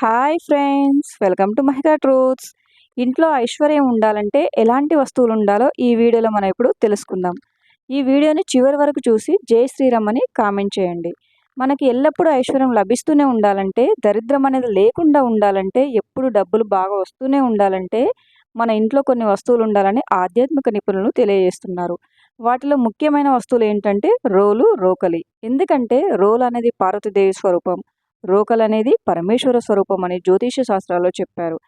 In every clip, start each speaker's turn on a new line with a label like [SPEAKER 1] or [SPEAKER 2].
[SPEAKER 1] Hi friends welcome to Mahika truths. ఇంట్లో ఐశ్వర్యం ఉండాలంటే ఎలాంటి వస్తువులు ఉండాలో ఈ వీడియోలో మనం ఇప్పుడు తెలుసుకుందాం. ఈ వీడియోని చివరి వరకు చూసి జై శ్రీరామ్ అని కామెంట్ చేయండి. మనకి ఎల్లప్పుడూ ఐశ్వర్యం లభిస్తూనే ఉండాలంటే దరిద్రం అనేది లేకుండా ఉండాలంటే ఎప్పుడు డబ్బులు బాగా వస్తూనే ఉండాలంటే మన ఇంట్లో కొన్ని వస్తువులు ఉండాలని ఆధ్యాత్మిక నిపుణులు తెలియజేస్తున్నారు. వాటిలో ముఖ్యమైన వస్తువులు ఏంటంటే రోలు రోకలి. ఎందుకంటే రోలు అనేది పార్వతీదేవి స్వరూపం. రోకలు అనేది పరమేశ్వర స్వరూపం అని జ్యోతిష శాస్త్రాల్లో చెప్పారు.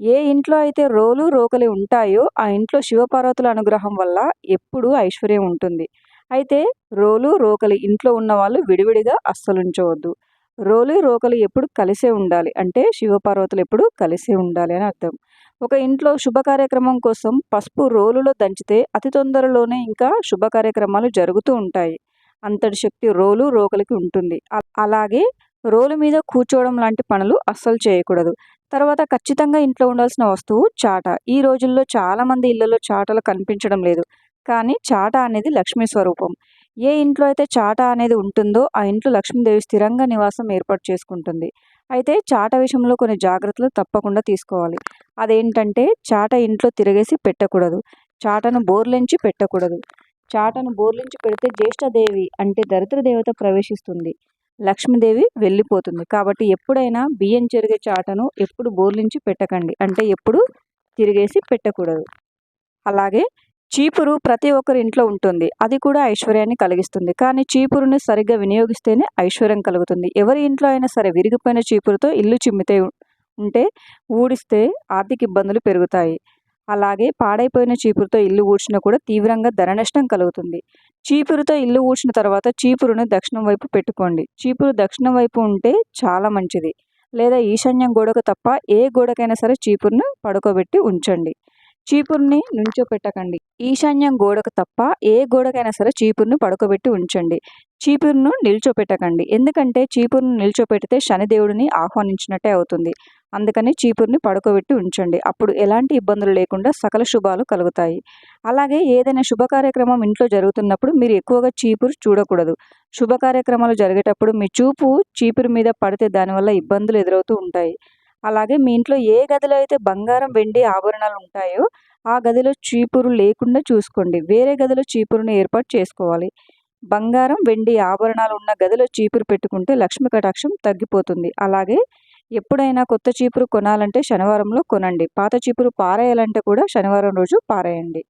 [SPEAKER 1] ఏ ఇంట్లో అయితే రోలు రోకలి ఉంటాయో ఆ ఇంట్లో శివపార్వతుల అనుగ్రహం వల్ల ఎప్పుడూ ఐశ్వర్యం ఉంటుంది. అయితే రోలు రోకలి ఇంట్లో ఉన్న వాళ్ళు విడివిడిగా అస్సలు ఉంచవద్దు రోలు రోకలి ఎప్పుడు కలిసే ఉండాలి అంటే శివపార్వతులు ఎప్పుడు కలిసే ఉండాలి అని అర్థం. ఒక ఇంట్లో శుభ కార్యక్రమం కోసం పసుపు రోలులో దంచితే అతి తొందరలోనే ఇంకా శుభ కార్యక్రమాలు జరుగుతూ ఉంటాయి. అంతటి శక్తి రోలు రోకలికి ఉంటుంది. అలాగే రోలు మీద కూర్చోవడం లాంటి పనులు అస్సలు చేయకూడదు. తర్వాత ఖచ్చితంగా ఇంట్లో ఉండాల్సిన వస్తువు చాట. ఈ రోజుల్లో చాలామంది ఇళ్ళలో చాటలు కనిపించడం లేదు. కానీ చాట అనేది లక్ష్మీ స్వరూపం. ఏ ఇంట్లో అయితే చాట అనేది ఉంటుందో ఆ ఇంట్లో లక్ష్మీదేవి స్థిరంగా నివాసం ఏర్పాటు చేసుకుంటుంది. అయితే చాట విషయంలో కొన్ని జాగ్రత్తలు తప్పకుండా తీసుకోవాలి. అదేంటంటే చాట ఇంట్లో తిరిగేసి పెట్టకూడదు. చాటను బోర్లించి పెట్టకూడదు. చాటను బోర్లించి పెడితే జ్యేష్ఠదేవి అంటే దరిద్ర దేవత ప్రవేశిస్తుంది. లక్ష్మీదేవి వెళ్ళిపోతుంది. కాబట్టి ఎప్పుడైనా బియ్యం చెరిగే చాటను ఎప్పుడు బోర్లించి పెట్టకండి. అంటే ఎప్పుడు తిరిగేసి పెట్టకూడదు. అలాగే చీపురు ప్రతి ఒక్కరి ఇంట్లో ఉంటుంది. అది కూడా ఐశ్వర్యాన్ని కలిగిస్తుంది. కానీ చీపురుని సరిగ్గా వినియోగిస్తేనే ఐశ్వర్యం కలుగుతుంది. ఎవరి ఇంట్లో అయినా సరే విరిగిపోయిన చీపురుతో ఇల్లు చిమ్మితే ఉంటే ఊడిస్తే ఆర్థిక ఇబ్బందులు పెరుగుతాయి. అలాగే పాడైపోయిన చీపురుతో ఇల్లు ఊడ్చినా కూడా తీవ్రంగా ధర నష్టం కలుగుతుంది. చీపురుతో ఇల్లు ఊడ్చిన తర్వాత చీపురును దక్షిణం వైపు పెట్టుకోండి. చీపురు దక్షిణం వైపు ఉంటే చాలా మంచిది. లేదా ఈశాన్యం గోడకు తప్ప ఏ గోడకైనా సరే చీపురును పడుకోబెట్టి ఉంచండి. చీపురుని నుంచోపెట్టకండి ఈశాన్యం గోడకు తప్ప ఏ గోడకైనా సరే చీపురును పడుకోబెట్టి ఉంచండి. చీపురును నిల్చోపెట్టకండి. ఎందుకంటే చీపురును నిల్చోపెడితే శనిదేవుడిని ఆహ్వానించినట్టే అవుతుంది. అందుకని చీపుర్ని పడుకోబెట్టి ఉంచండి. అప్పుడు ఎలాంటి ఇబ్బందులు లేకుండా సకల శుభాలు కలుగుతాయి. అలాగే ఏదైనా శుభ కార్యక్రమం ఇంట్లో జరుగుతున్నప్పుడు మీరు ఎక్కువగా చీపురు చూడకూడదు. శుభ కార్యక్రమాలు జరిగేటప్పుడు మీ చూపు చీపురు మీద పడితే దానివల్ల ఇబ్బందులు ఎదురవుతూ ఉంటాయి. అలాగే మీ ఇంట్లో ఏ గదిలో అయితే బంగారం వెండి ఆభరణాలు ఉంటాయో ఆ గదిలో చీపురు లేకుండా చూసుకోండి. వేరే గదిలో చీపురుని ఏర్పాటు చేసుకోవాలి. బంగారం వెండి ఆభరణాలు ఉన్న గదిలో చీపురు పెట్టుకుంటే లక్ష్మి కటాక్షం తగ్గిపోతుంది. అలాగే ఎప్పుడైనా కొత్త చీపురు కొనాలంటే శనివారంలో కొనండి. పాత చీపురు పారేయాలంటే కూడా శనివారం రోజు పారేయండి.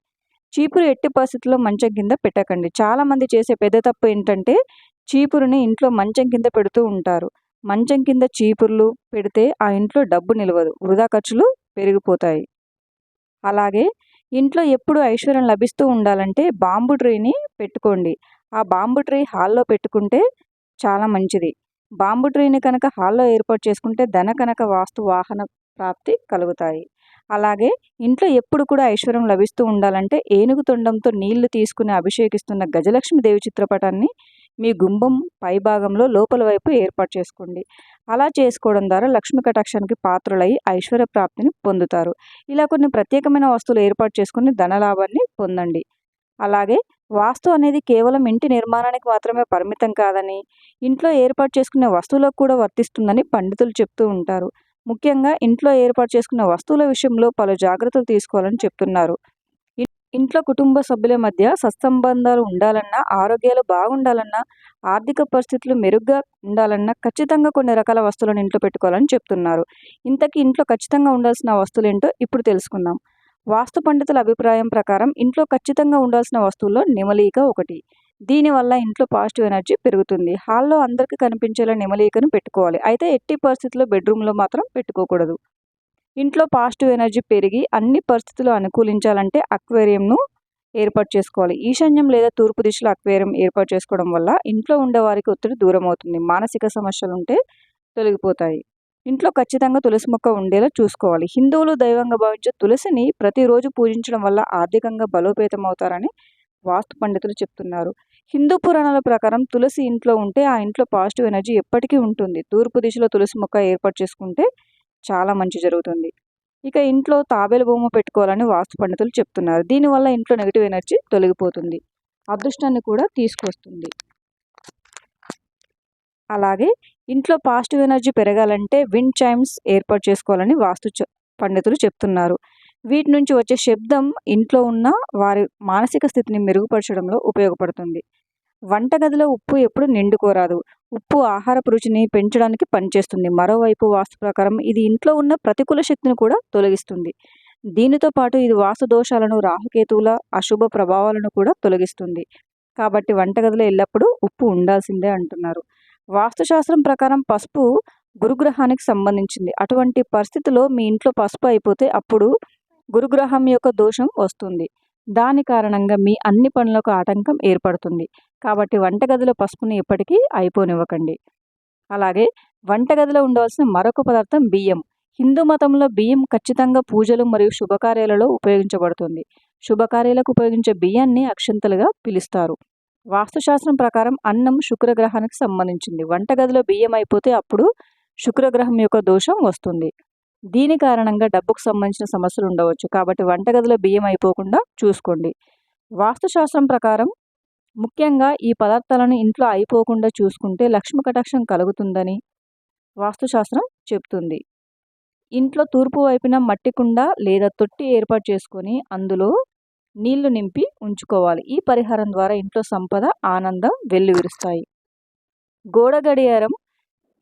[SPEAKER 1] చీపురు ఎట్టి పరిస్థితుల్లో మంచం కింద పెట్టకండి. చాలామంది చేసే పెద్ద తప్పు ఏంటంటే చీపురుని ఇంట్లో మంచం కింద పెడుతూ ఉంటారు. మంచం కింద చీపుర్లు పెడితే ఆ ఇంట్లో డబ్బు నిలవదు. వృధా ఖర్చులు పెరిగిపోతాయి. అలాగే ఇంట్లో ఎప్పుడు ఐశ్వర్యం లభిస్తూ ఉండాలంటే బాంబు ట్రీని పెట్టుకోండి. ఆ బాంబు ట్రీ హాల్లో పెట్టుకుంటే చాలా మంచిది. బాంబు ట్రీని కనుక హాల్లో ఏర్పాటు చేసుకుంటే ధన కనుక వాస్తు వాహన ప్రాప్తి కలుగుతాయి. అలాగే ఇంట్లో ఎప్పుడు కూడా ఐశ్వర్యం లభిస్తూ ఉండాలంటే ఏనుగు తొండంతో నీళ్ళు తీసుకుని అభిషేకిస్తున్న గజలక్ష్మి దేవి చిత్రపటాన్ని మీ గుంభం పైభాగంలో లోపల వైపు ఏర్పాటు చేసుకోండి. అలా చేసుకోవడం ద్వారా లక్ష్మీ కటాక్షానికి పాత్రలై ఐశ్వర్య ప్రాప్తిని పొందుతారు. ఇలా కొన్ని ప్రత్యేకమైన వస్తువులు ఏర్పాటు చేసుకుని ధనలాభాన్ని పొందండి. అలాగే వాస్తు అనేది కేవలం ఇంటి నిర్మాణానికి మాత్రమే పరిమితం కాదని ఇంట్లో ఏర్పాటు చేసుకునే వస్తువులకు కూడా వర్తిస్తుందని పండితులు చెప్తూ ఉంటారు. ముఖ్యంగా ఇంట్లో ఏర్పాటు చేసుకున్న వస్తువుల విషయంలో పలు జాగ్రత్తలు తీసుకోవాలని చెప్తున్నారు. ఇంట్లో కుటుంబ సభ్యుల మధ్య సత్సంబంధాలు ఉండాలన్నా ఆరోగ్యాలు బాగుండాలన్నా ఆర్థిక పరిస్థితులు మెరుగ్గా ఉండాలన్నా ఖచ్చితంగా కొన్ని రకాల వస్తువులను ఇంట్లో పెట్టుకోవాలని చెప్తున్నారు. ఇంతకీ ఇంట్లో ఖచ్చితంగా ఉండాల్సిన వస్తువులు ఏంటో ఇప్పుడు తెలుసుకుందాం. వాస్తు పండితుల అభిప్రాయం ప్రకారం ఇంట్లో ఖచ్చితంగా ఉండాల్సిన వస్తువుల్లో నెమలీక ఒకటి. దీనివల్ల ఇంట్లో పాజిటివ్ ఎనర్జీ పెరుగుతుంది. హాల్లో అందరికీ కనిపించేలా నెమలీకను పెట్టుకోవాలి. అయితే ఎట్టి పరిస్థితుల్లో బెడ్రూమ్లో మాత్రం పెట్టుకోకూడదు. ఇంట్లో పాజిటివ్ ఎనర్జీ పెరిగి అన్ని పరిస్థితులు అనుకూలించాలంటే అక్వేరియంను ఏర్పాటు చేసుకోవాలి. ఈశాన్యం లేదా తూర్పు దిశలో అక్వేరియం ఏర్పాటు చేసుకోవడం వల్ల ఇంట్లో ఉండే వారికి ఒత్తిడి దూరం అవుతుంది మానసిక సమస్యలు ఉంటే తొలగిపోతాయి. ఇంట్లో ఖచ్చితంగా తులసి మొక్క ఉండేలా చూసుకోవాలి. హిందువులు దైవంగా భావించే తులసిని ప్రతిరోజు పూజించడం వల్ల ఆర్థికంగా బలోపేతం అవుతారని వాస్తు పండితులు చెప్తున్నారు. హిందూ పురాణాల ప్రకారం తులసి ఇంట్లో ఉంటే ఆ ఇంట్లో పాజిటివ్ ఎనర్జీ ఎప్పటికీ ఉంటుంది. తూర్పు దిశలో తులసి మొక్క ఏర్పాటు చేసుకుంటే చాలా మంచి జరుగుతుంది. ఇక ఇంట్లో తాబేలు బొమ్మ పెట్టుకోవాలని వాస్తు పండితులు చెప్తున్నారు. దీనివల్ల ఇంట్లో నెగిటివ్ ఎనర్జీ తొలగిపోతుంది. అదృష్టాన్ని కూడా తీసుకొస్తుంది. అలాగే ఇంట్లో పాజిటివ్ ఎనర్జీ పెరగాలంటే విండ్ చైమ్స్ ఏర్పాటు చేసుకోవాలని వాస్తు పండితులు చెప్తున్నారు. వీటి నుంచి వచ్చే శబ్దం ఇంట్లో ఉన్న వారి మానసిక స్థితిని మెరుగుపరచడంలో ఉపయోగపడుతుంది. వంటగదిలో ఉప్పు ఎప్పుడు నిండుకోరాదు. ఉప్పు ఆహారపు రుచిని పెంచడానికి పనిచేస్తుంది. మరోవైపు వాస్తు ప్రకారం ఇది ఇంట్లో ఉన్న ప్రతికూల శక్తిని కూడా తొలగిస్తుంది. దీనితో పాటు ఇది వాస్తు దోషాలను రాహుకేతువుల అశుభ ప్రభావాలను కూడా తొలగిస్తుంది. కాబట్టి వంటగదిలో ఎల్లప్పుడూ ఉప్పు ఉండాల్సిందే అంటున్నారు. వాస్తుశాస్త్రం ప్రకారం పసుపు గురుగ్రహానికి సంబంధించింది. అటువంటి పరిస్థితిలో మీ ఇంట్లో పసుపు అయిపోతే అప్పుడు గురుగ్రహం యొక్క దోషం వస్తుంది. దాని కారణంగా మీ అన్ని పనులకు ఆటంకం ఏర్పడుతుంది. కాబట్టి వంటగదిలో పసుపుని ఎప్పటికీ అయిపోనివ్వకండి. అలాగే వంటగదిలో ఉండవలసిన మరొక పదార్థం బియ్యం. హిందూ మతంలో బియ్యం ఖచ్చితంగా పూజలు మరియు శుభకార్యాలలో ఉపయోగించబడుతుంది. శుభకార్యాలకు ఉపయోగించే బియ్యాన్ని అక్షంతలుగా పిలుస్తారు. వాస్తుశాస్త్రం ప్రకారం అన్నం శుక్రగ్రహానికి సంబంధించింది. వంటగదిలో బియ్యం అయిపోతే అప్పుడు శుక్రగ్రహం యొక్క దోషం వస్తుంది. దీని కారణంగా డబ్బుకు సంబంధించిన సమస్యలు ఉండవచ్చు. కాబట్టి వంటగదిలో బియ్యం అయిపోకుండా చూసుకోండి. వాస్తుశాస్త్రం ప్రకారం ముఖ్యంగా ఈ పదార్థాలను ఇంట్లో అయిపోకుండా చూసుకుంటే లక్ష్మి కటాక్షం కలుగుతుందని వాస్తుశాస్త్రం చెప్తుంది. ఇంట్లో తూర్పు వైపున మట్టి కుండ లేదా తొట్టి ఏర్పాటు చేసుకొని అందులో నీళ్ళు నింపి ఉంచుకోవాలి. ఈ పరిహారం ద్వారా ఇంట్లో సంపద ఆనందం వెల్లువిరుస్తాయి. గోడ గడియారం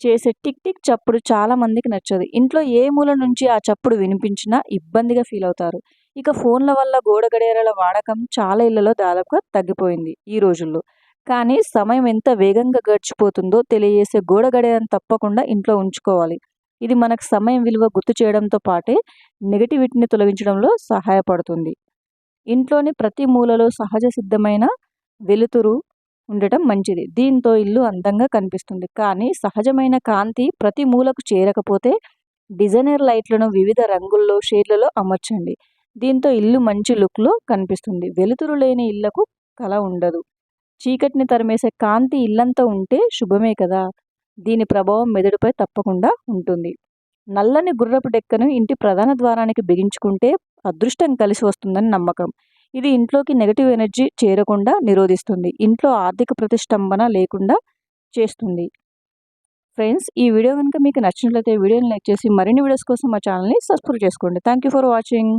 [SPEAKER 1] చేసే టిక్ టిక్ చప్పుడు చాలా మందికి నచ్చదు. ఇంట్లో ఏ మూల నుంచి ఆ చప్పుడు వినిపించినా ఇబ్బందిగా ఫీల్ అవుతారు. ఇక ఫోన్ల వల్ల గోడ గడియారాల వాడకం చాలా ఇళ్ళలో దాదాపుగా తగ్గిపోయింది ఈ రోజుల్లో. కానీ సమయం ఎంత వేగంగా గడిచిపోతుందో తెలియజేసే గోడ గడియారం తప్పకుండా ఇంట్లో ఉంచుకోవాలి. ఇది మనకు సమయం విలువ గుర్తు చేయడంతో పాటే నెగటివిటీని తొలగించడంలో సహాయపడుతుంది. ఇంట్లోని ప్రతి మూలలో సహజ సిద్ధమైన వెలుతురు ఉండటం మంచిది. దీంతో ఇల్లు అందంగా కనిపిస్తుంది. కానీ సహజమైన కాంతి ప్రతి మూలకు చేరకపోతే డిజైనర్ లైట్లను వివిధ రంగుల్లో షేడ్లలో అమర్చండి. దీంతో ఇల్లు మంచి లుక్లో కనిపిస్తుంది. వెలుతురు లేని ఇళ్ళకు కల ఉండదు. చీకటిని తరిమేసే కాంతి ఇల్లంతా ఉంటే శుభమే కదా! దీని ప్రభావం మెదడుపై తప్పకుండా ఉంటుంది. నల్లని గుర్రపు డెక్కను ఇంటి ప్రధాన ద్వారానికి బిగించుకుంటే అదృష్టం కలిసి వస్తుందని నమ్మకం. ఇది ఇంట్లోకి నెగటివ్ ఎనర్జీ చేరకుండా నిరోధిస్తుంది. ఇంట్లో ఆర్థిక ప్రతిష్టంభన లేకుండా చేస్తుంది. ఫ్రెండ్స్ ఈ వీడియో కనుక మీకు నచ్చినట్లయితే వీడియోని లైక్ చేసి మరిన్ని వీడియోస్ కోసం మా ఛానల్ని సబ్స్క్రైబ్ చేసుకోండి. Thank you for watching.